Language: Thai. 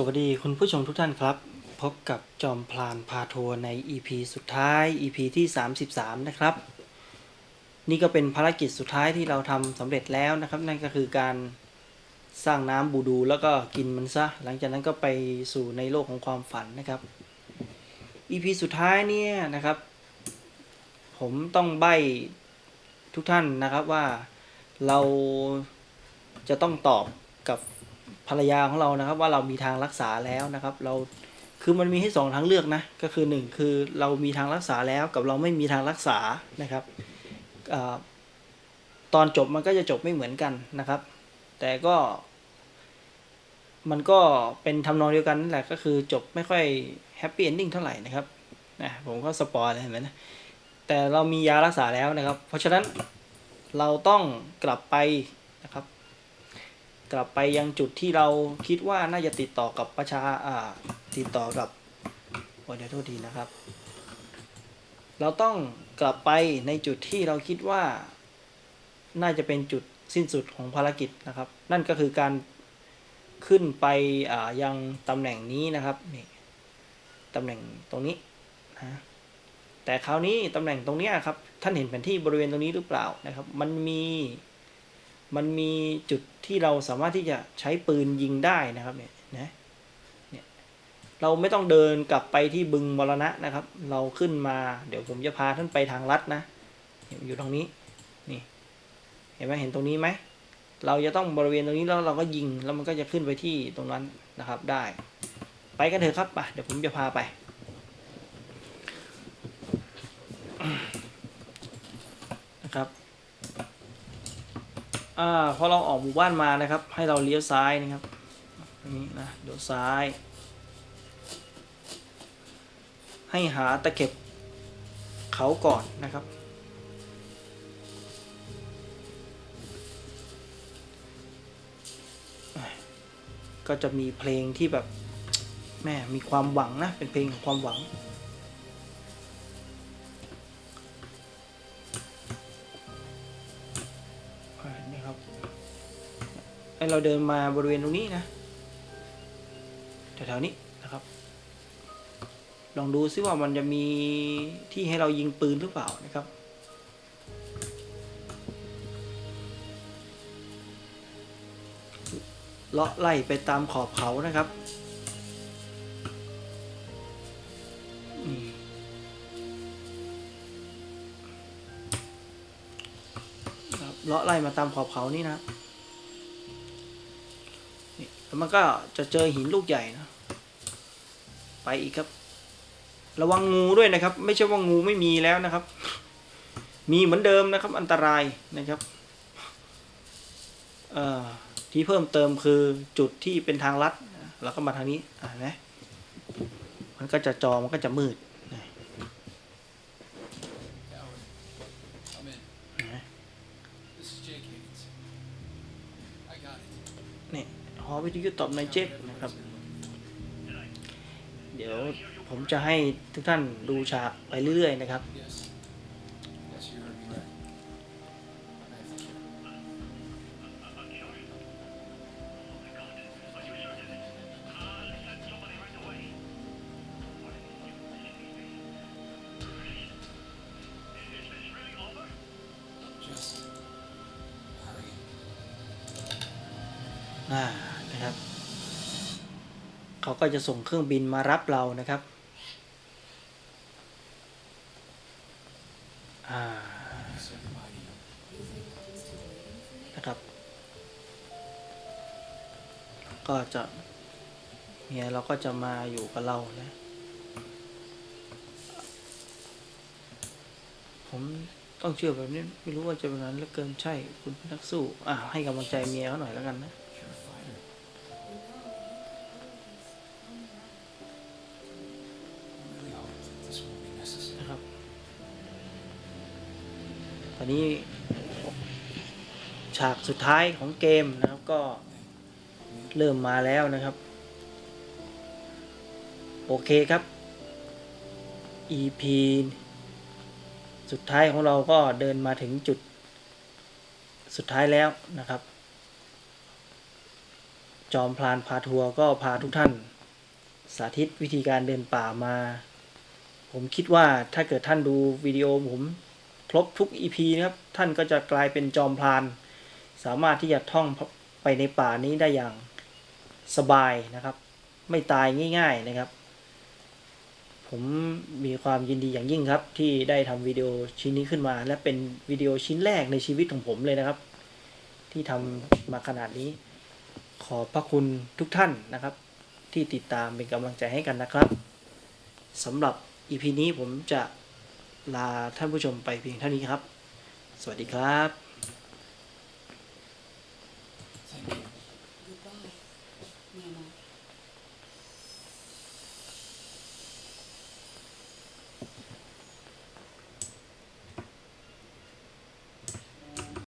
สวัสดีคุณผู้ชมทุกท่านครับ พบกับจอมพลานพาทัวร์ใน EP สุดท้าย EP ที่ 33 นะครับ นี่ก็เป็นภารกิจสุดท้ายที่เราทำสำเร็จแล้วนะครับ นั่นก็คือการสร้างน้ำบูดูแล้วก็กินมันซะ หลังจากนั้นก็ไปสู่ในโลกของความฝันนะครับ EP สุดท้ายเนี่ยนะครับ ผมต้องใบทุกท่านนะครับว่าเราจะต้องตอบกับ ภรรยาของเรานะครับ ว่าเรามีทางรักษาแล้วนะครับ เราคือมันมีให้สองทางเลือกนะก็คือหนึ่งคือเรามีทางรักษาแล้วกับเราไม่มีทางรักษานะครับอตอนจบมันก็จะจบไม่เหมือนกันนะครับ แต่ก็ มันก็เป็นทำนองเดียวกันนั่นแหละก็คือจบไม่ค่อยแฮปปี้เอนดิ้งเท่าไหร่นะครับนะผมก็สปอยเลยเห็นไหมนะแต่เรามียารักษาแล้วนะครับ เพราะฉะนั้นเราต้องกลับไปนะครับ กลับไปยังจุดที่เราคิดว่าน่าจะติดต่อกับประชาอ่าติดต่อกับโอ้เดี๋ยวโทษทีนะครับ เราต้องกลับไปในจุดที่เราคิดว่า น่าจะเป็นจุดสิ้นสุดของภารกิจนะครับ นั่นก็คือการขึ้นไปอ่ายังตำแหน่งนี้นะครับนี่ตำแหน่งตรงนี้นะแต่คราวนี้ตำแหน่งตรงนี้ครับท่านเห็นแผนที่บริเวณตรงนี้หรือเปล่านะครับ มันมี มันมีจุดที่เราสามารถที่จะใช้ปืนยิงได้นะครับเนี่ยนะเนี่ยเราไม่ต้องเดินกลับไปที่บึงมรณะนะครับ เราขึ้นมาเดี๋ยวผมจะพาท่านไปทางลัดนะเนี่ยอยู่ตรงนี้นี่เห็นไหมเห็นตรงนี้ไหมเราจะต้องบริเวณตรงนี้แล้วเราก็ยิงแล้วมันก็จะขึ้นไปที่ตรงนั้นนะครับได้ ไปกันเถอะครับไปเดี๋ยวผมจะพาไปนะครับ อ่าพอเราออกหมู่บ้านมานะครับ ให้เราเลี้ยวซ้ายนะครับนี่นะเดี๋ยวซ้าย ให้หาตะเข็บเขาก่อนนะครับ ก็จะมีเพลงที่แบบแม่มีความหวังนะ เป็นเพลงของความหวัง ให้เราเดินมาบริเวณตรงนี้นะแถวๆนี้นะครับ ลองดูซิว่ามันจะมีที่ให้เรายิงปืนหรือเปล่านะครับเลาะไล่ไปตามขอบเขานะครับเลาะไล่มาตามขอบเขานี่นะครับ แล้วมันก็จะเจอหินลูกใหญ่นะ ไปอีกครับ ระวังงูด้วยนะครับ ไม่ใช่ว่างูไม่มีแล้วนะครับ มีเหมือนเดิมนะครับ อันตรายนะครับเอ่อที่เพิ่มเติมคือจุดที่เป็นทางลัดเราก็มาทางนี้อ่าเห็นไหมมันก็จะจอมันก็จะมืดน หอวิทยุตอบในเจ็กนะครับ เดี๋ยวผมจะให้ทุกท่านดูฉากไปเรื่อยๆนะครับ Yes. นะครับ เขาก็จะส่งเครื่องบินมารับเรานะครับนะครับ ก็จะเมียเราก็จะมาอยู่กับเรานะผมต้องเชื่อแบบนี้ไม่รู้ว่าจะเป็นนั้นหลือเกินใช่คุณเป็นนักสู้อ่าให้กำลังใจเมียเขาหน่อยแล้วกันนะ ตอนนี้ฉากสุดท้ายของเกมนะครับก็เริ่มมาแล้วนะครับ โอเคครับ EP สุดท้ายของเราก็เดินมาถึงจุดสุดท้ายแล้วนะครับ จอมพลานพาทัวร์ก็พาทุกท่าน สาธิตวิธีการเดินป่ามา ผมคิดว่าถ้าเกิดท่านดูวิดีโอผม ครบทุก EP นะครับ ท่านก็จะกลายเป็นจอมพลาน สามารถที่จะท่องไปในป่านี้ได้อย่างสบายนะครับ ไม่ตายง่าย ๆนะครับ ผมมีความยินดีอย่างยิ่งครับ ที่ได้ทำวิดีโอชิ้นนี้ขึ้นมา และเป็นวิดีโอชิ้นแรกในชีวิตของผมเลยนะครับ ที่ทำมาขนาดนี้ ขอบพระคุณทุกท่านนะครับ ที่ติดตามเป็นกำลังใจให้กันนะครับสำหรับ EP นี้ผมจะ ลาท่านผู้ชมไปเพียงเท่านี้ครับ สวัสดีครับ